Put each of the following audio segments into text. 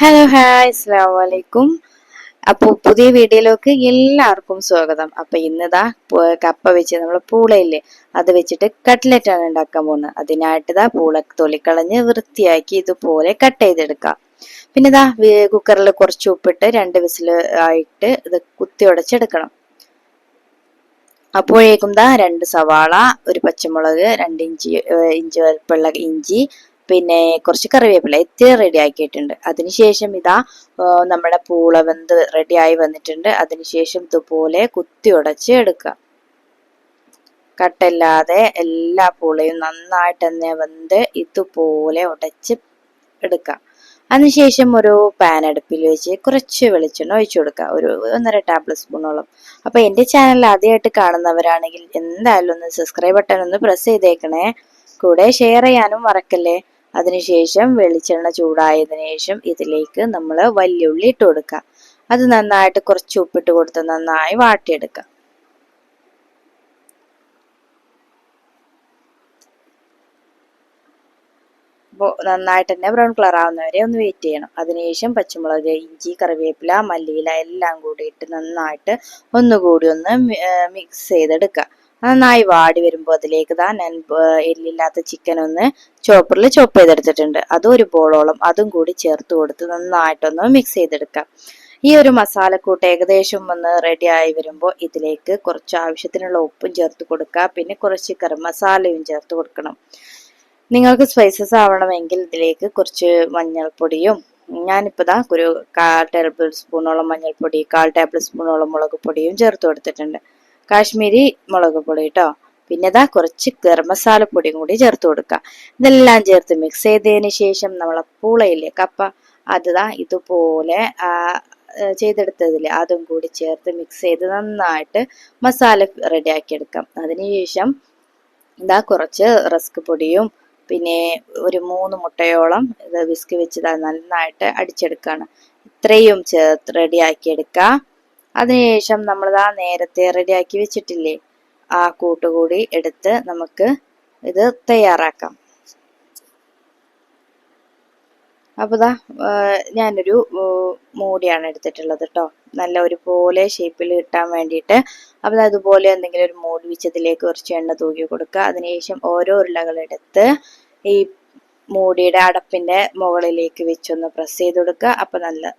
Hello hi അസ്സാം വലൈക്കും അപ്പോൾ പുതിയ വീഡിയോയിലേക്ക് എല്ലാവർക്കും സ്വാഗതം. അപ്പോൾ ഇന്നിതാ കപ്പ വെച്ച് നമ്മൾ പൂളയില്ലേ അത് വെച്ചിട്ട് കട്ട്ലറ്റ് ആണ് ഉണ്ടാക്കാൻ പോകുന്നത്. അതിനായിട്ട് പൂള തൊലിക്കളഞ്ഞ് വൃത്തിയാക്കി ഇതുപോലെ കട്ട് ചെയ്തെടുക്കാം. പിന്നെ ഇതാ കുക്കറിൽ കുറച്ച് ഉപ്പിട്ട് രണ്ട് വിസിൽ ആയിട്ട് ഇത് കുത്തി ഉടച്ചെടുക്കണം. അപ്പോഴേക്കും ദാ രണ്ട് സവാള ഒരു പച്ചമുളക് രണ്ട് ഇഞ്ചി ഇഞ്ചി വലുപ്പമുള്ള ഇഞ്ചി പിന്നെ കുറച്ച് കറിവേപ്പില ഇത്തിരി റെഡി ആക്കിയിട്ടുണ്ട്. അതിനുശേഷം ഇതാ നമ്മുടെ പൂള വെന്ത് റെഡി ആയി വന്നിട്ടുണ്ട്. അതിനുശേഷം ഇതുപോലെ കുത്തി ഉടച്ച് എടുക്കുക. കട്ടല്ലാതെ എല്ലാ പൂളയും നന്നായിട്ട് തന്നെ വെന്ത് ഇതുപോലെ ഉടച്ച് എടുക്കുക. അതിനുശേഷം ഒരു പാൻ അടുപ്പിൽ വെച്ച് കുറച്ച് വെളിച്ചെണ്ണ ഒഴിച്ചു കൊടുക്കുക. ഒരു ഒന്നര ടേബിൾ സ്പൂണോളം അപ്പൊ എന്റെ ചാനൽ ആദ്യമായിട്ട് കാണുന്നവരാണെങ്കിൽ എന്തായാലും ഒന്ന് സബ്സ്ക്രൈബ് ബട്ടൺ ഒന്ന് പ്രസ് ചെയ്തേക്കണേ. കൂടെ ഷെയർ ചെയ്യാനും മറക്കല്ലേ? അതിനുശേഷം വെളിച്ചെണ്ണ ചൂടായതിനു ശേഷം ഇതിലേക്ക് നമ്മൾ വല്യുള്ളി ഇട്ട് കൊടുക്കുക അത് നന്നായിട്ട് കുറച്ച് ഉപ്പിട്ട് കൊടുത്ത് നന്നായി വാട്ടിയെടുക്കുക അപ്പോൾ നന്നായിട്ട് തന്നെ ബ്രൗൺ കളർ ആവുന്നവരെ ഒന്ന് വെയിറ്റ് ചെയ്യണം. അതിനുശേഷം പച്ചമുളക് ഇഞ്ചി കറിവേപ്പില മല്ലിയില എല്ലാം കൂടി ഇട്ട് നന്നായിട്ട് ഒന്നുകൂടി ഒന്ന് മിക്സ് ചെയ്തെടുക്കുക നന്നായി വാടി വരുമ്പോൾ അതിലേക്ക് താ ഞാൻ എല്ലില്ലാത്ത ചിക്കൻ ഒന്ന് ചോപ്പറിൽ ചോപ്പ് ചെയ്തെടുത്തിട്ടുണ്ട്. അതും ഒരു ബോളോളം അതും കൂടി ചേർത്ത് കൊടുത്ത് നന്നായിട്ടൊന്ന് മിക്സ് ചെയ്തെടുക്കാം. ഈ ഒരു മസാലക്കൂട്ട് ഏകദേശം ഒന്ന് റെഡി ആയി വരുമ്പോൾ ഇതിലേക്ക് കുറച്ച് ആവശ്യത്തിനുള്ള ഉപ്പും ചേർത്ത് കൊടുക്കുക പിന്നെ കുറച്ച് ഗരം മസാലയും ചേർത്ത് കൊടുക്കണം. നിങ്ങൾക്ക് സ്പൈസസ് ആവണമെങ്കിൽ ഇതിലേക്ക് കുറച്ച് മഞ്ഞൾപ്പൊടിയും ഞാനിപ്പോൾ ദാ ഒരു കാൽ ടേബിൾ സ്പൂണോളം മഞ്ഞൾപ്പൊടി കാൽ ടേബിൾ സ്പൂണോളം മുളക് പൊടിയും ചേർത്ത് കൊടുത്തിട്ടുണ്ട്. കാശ്മീരി മുളക് പൊടി കേട്ടോ പിന്നെ ദാ കുറച്ച് ഗരം മസാല പൊടിയും കൂടി ചേർത്ത് കൊടുക്കുക ഇതെല്ലാം ചേർത്ത് മിക്സ് ചെയ്തതിന് ശേഷം നമ്മളെ പൂളയില്ലേ കപ്പ അതാ ഇതുപോലെ ചെയ്തെടുത്തതില്ലേ അതും കൂടി ചേർത്ത് മിക്സ് ചെയ്ത് നന്നായിട്ട് മസാല റെഡിയാക്കി എടുക്കാം. അതിനുശേഷം ഇതാ കുറച്ച് റസ്ക് പൊടിയും പിന്നെ ഒരു മൂന്ന് മുട്ടയോളം ഇത് വിസ്ക് വെച്ച് നന്നായിട്ട് അടിച്ചെടുക്കുകയാണ് ഇത്രയും ചേർത്ത് റെഡിയാക്കി എടുക്കുക അതിനുശേഷം നമ്മൾ ആ നേരത്തെ റെഡിയാക്കി വെച്ചിട്ടില്ലേ? ആ കൂട്ടുകൂടി എടുത്ത് നമുക്ക് ഇത് തയ്യാറാക്കാം. അപ്പൊ ദാ ഞാനൊരു മൂടിയാണ് എടുത്തിട്ടുള്ളത് കേട്ടോ നല്ല ഒരു പോലെ ഷേപ്പിൽ കിട്ടാൻ വേണ്ടിയിട്ട്. അപ്പൊ ദാ അതുപോലെ എന്തെങ്കിലും ഒരു മൂടി വെച്ചതിലേക്ക് കുറച്ച് എണ്ണ തൂക്കി കൊടുക്കുക. അതിനുശേഷം ഓരോ ഉരുളകളെടുത്ത് ഈ മൂടിയുടെ അടപ്പിന്റെ മുകളിലേക്ക് വെച്ചൊന്ന് പ്രസ് ചെയ്ത് കൊടുക്കുക. അപ്പൊ നല്ല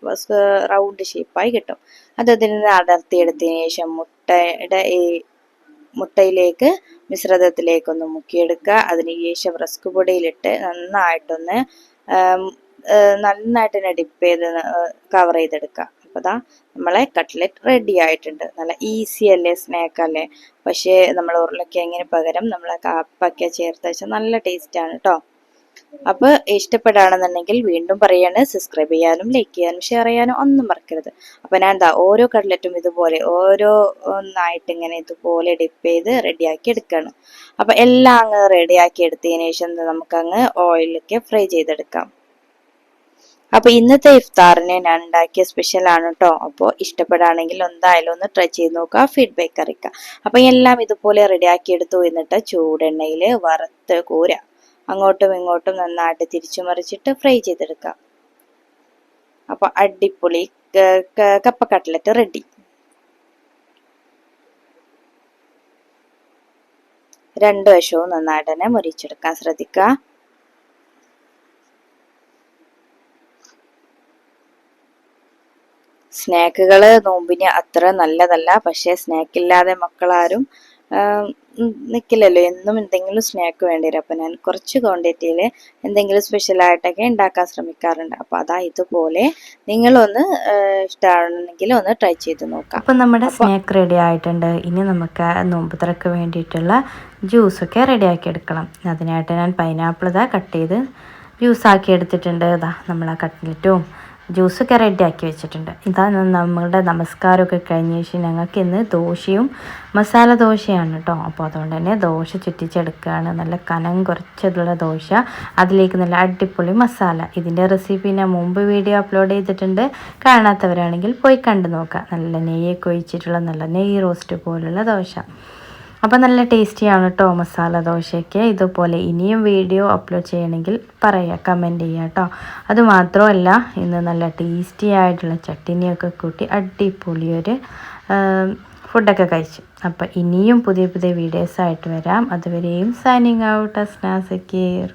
റൗണ്ട് ഷേപ്പായി കിട്ടും. അത് അതിൽ നിന്ന് ശേഷം മുട്ടയുടെ ഈ മുട്ടയിലേക്ക് മിശ്രിതത്തിലേക്കൊന്ന് മുക്കിയെടുക്കുക. അതിനുശേഷം റസ്ക് പൊടിയിലിട്ട് നന്നായിട്ടൊന്ന് നന്നായിട്ട് ഡിപ്പ് ചെയ്ത് കവർ ചെയ്തെടുക്കുക. അപ്പോൾ ദാ നമ്മളെ കട്ട്ലറ്റ് റെഡി ആയിട്ടുണ്ട്. നല്ല ഈസി അല്ലേ സ്നാക്ക് അല്ലേ? പക്ഷേ നമ്മൾ ഉരുളക്കിഴങ്ങിന് പകരം നമ്മൾ കാപ്പൊക്കെ ചേർത്ത് വെച്ചാൽ നല്ല ടേസ്റ്റ് ആണ് കേട്ടോ അപ്പൊ ഇഷ്ടപ്പെടുകയാണെന്നുണ്ടെങ്കിൽ വീണ്ടും പറയാണ് സബ്സ്ക്രൈബ് ചെയ്യാനും ലൈക്ക് ചെയ്യാനും ഷെയർ ചെയ്യാനും ഒന്നും മറക്കരുത്. അപ്പോൾ ഞാൻ എന്താ ഓരോ കട്ട്ലറ്റും ഇതുപോലെ ഓരോ ഒന്നായിട്ട് ഇങ്ങനെ ഇതുപോലെ ഡിപ്പ് ചെയ്ത് റെഡിയാക്കി എടുക്കുകയാണ് അപ്പോൾ എല്ലാം അങ്ങ് റെഡിയാക്കി എടുത്തതിന് ശേഷം നമുക്ക് അങ്ങ് ഓയിലൊക്കെ ഫ്രൈ ചെയ്തെടുക്കാം. അപ്പോൾ ഇന്നത്തെ ഇഫ്താറിന് ഞാൻ ഉണ്ടാക്കിയ സ്പെഷ്യൽ ആണ് കേട്ടോ അപ്പോൾ ഇഷ്ടപ്പെടുകയാണെങ്കിൽ എന്തായാലും ഒന്ന് ട്രൈ ചെയ്ത് നോക്കുക ഫീഡ്ബാക്ക് അറിയിക്കുക. അപ്പോൾ എല്ലാം ഇതുപോലെ റെഡിയാക്കി എടുത്തു. എന്നിട്ട് ചൂടെണ്ണയിൽ വറുത്ത് കൂര. അങ്ങോട്ടും ഇങ്ങോട്ടും നന്നായിട്ട് തിരിച്ചു മറിച്ചിട്ട് ഫ്രൈ ചെയ്തെടുക്കാം. അപ്പൊ അടിപൊളി കപ്പ കട്ട്ലറ്റ് റെഡി രണ്ട് വശവും നന്നായിട്ട് തന്നെ മുറിച്ചെടുക്കാൻ ശ്രദ്ധിക്കുക. സ്നാക്കുകൾ നോമ്പിന് അത്ര നല്ലതല്ല. പക്ഷേ സ്നാക്ക് ഇല്ലാതെ മക്കളാരും നിക്കില്ലല്ലോ. എന്നും എന്തെങ്കിലും സ്നാക്ക് വേണ്ടി വരും അപ്പം ഞാൻ കുറച്ച് ക്വാണ്ടിറ്റിയിൽ എന്തെങ്കിലും സ്പെഷ്യലായിട്ടൊക്കെ ഉണ്ടാക്കാൻ ശ്രമിക്കാറുണ്ട്. അപ്പം അതാ ഇതുപോലെ നിങ്ങളൊന്ന് ഇഷ്ടമാണെങ്കിൽ ഒന്ന് ട്രൈ ചെയ്ത് നോക്കാം. അപ്പം നമ്മുടെ സ്നാക്ക് റെഡി ആയിട്ടുണ്ട്. ഇനി നമുക്ക് നോമ്പുതറക്ക് വേണ്ടിയിട്ടുള്ള ജ്യൂസൊക്കെ റെഡിയാക്കി എടുക്കണം. അതിനായിട്ട് ഞാൻ പൈനാപ്പിൾ ഇതാ കട്ട് ചെയ്ത് ജ്യൂസാക്കി എടുത്തിട്ടുണ്ട്. ഇതാ നമ്മൾ ആ കട്ട്ലറ്റും ജ്യൂസൊക്കെ ആക്കി വെച്ചിട്ടുണ്ട്. ഇതാണ് നമ്മളുടെ നമസ്കാരമൊക്കെ കഴിഞ്ഞ ശേഷം ഞങ്ങൾക്ക് ഇന്ന് ദോശയും മസാല ദോശയാണ് കേട്ടോ അപ്പോൾ അതുകൊണ്ട് തന്നെ ദോശ ചുറ്റിച്ചെടുക്കുകയാണ്. നല്ല കനം കുറച്ചതുള്ള ദോശ. അതിലേക്ക് നല്ല അടിപൊളി മസാല. ഇതിന്റെ റെസിപ്പി ഞാൻ മുമ്പ് വീഡിയോ അപ്ലോഡ് ചെയ്തിട്ടുണ്ട്. കാണാത്തവരാണെങ്കിൽ പോയി കണ്ടു നോക്കുക നല്ല നെയ്യൊക്കെ ഒഴിച്ചിട്ടുള്ള നല്ല നെയ്യ് റോസ്റ്റ് പോലുള്ള ദോശ. അപ്പോൾ നല്ല ടേസ്റ്റിയാണ് കേട്ടോ മസാല ദോശയ്ക്ക്. ഇതുപോലെ ഇനിയും വീഡിയോ അപ്ലോഡ് ചെയ്യണമെങ്കിൽ പറയുക കമന്റ് ചെയ്യുക കേട്ടോ അതുമാത്രമല്ല ഇന്ന് നല്ല ടേസ്റ്റി ആയിട്ടുള്ള ചട്ടിനിയൊക്കെ കൂട്ടി അടിപൊളിയൊരു ഫുഡൊക്കെ കഴിച്ചു. അപ്പോൾ ഇനിയും പുതിയ പുതിയ വീഡിയോസായിട്ട് വരാം. അതുവരെയും സൈനിങ് ഔട്ട് അസ്നാസ് സക്കീർ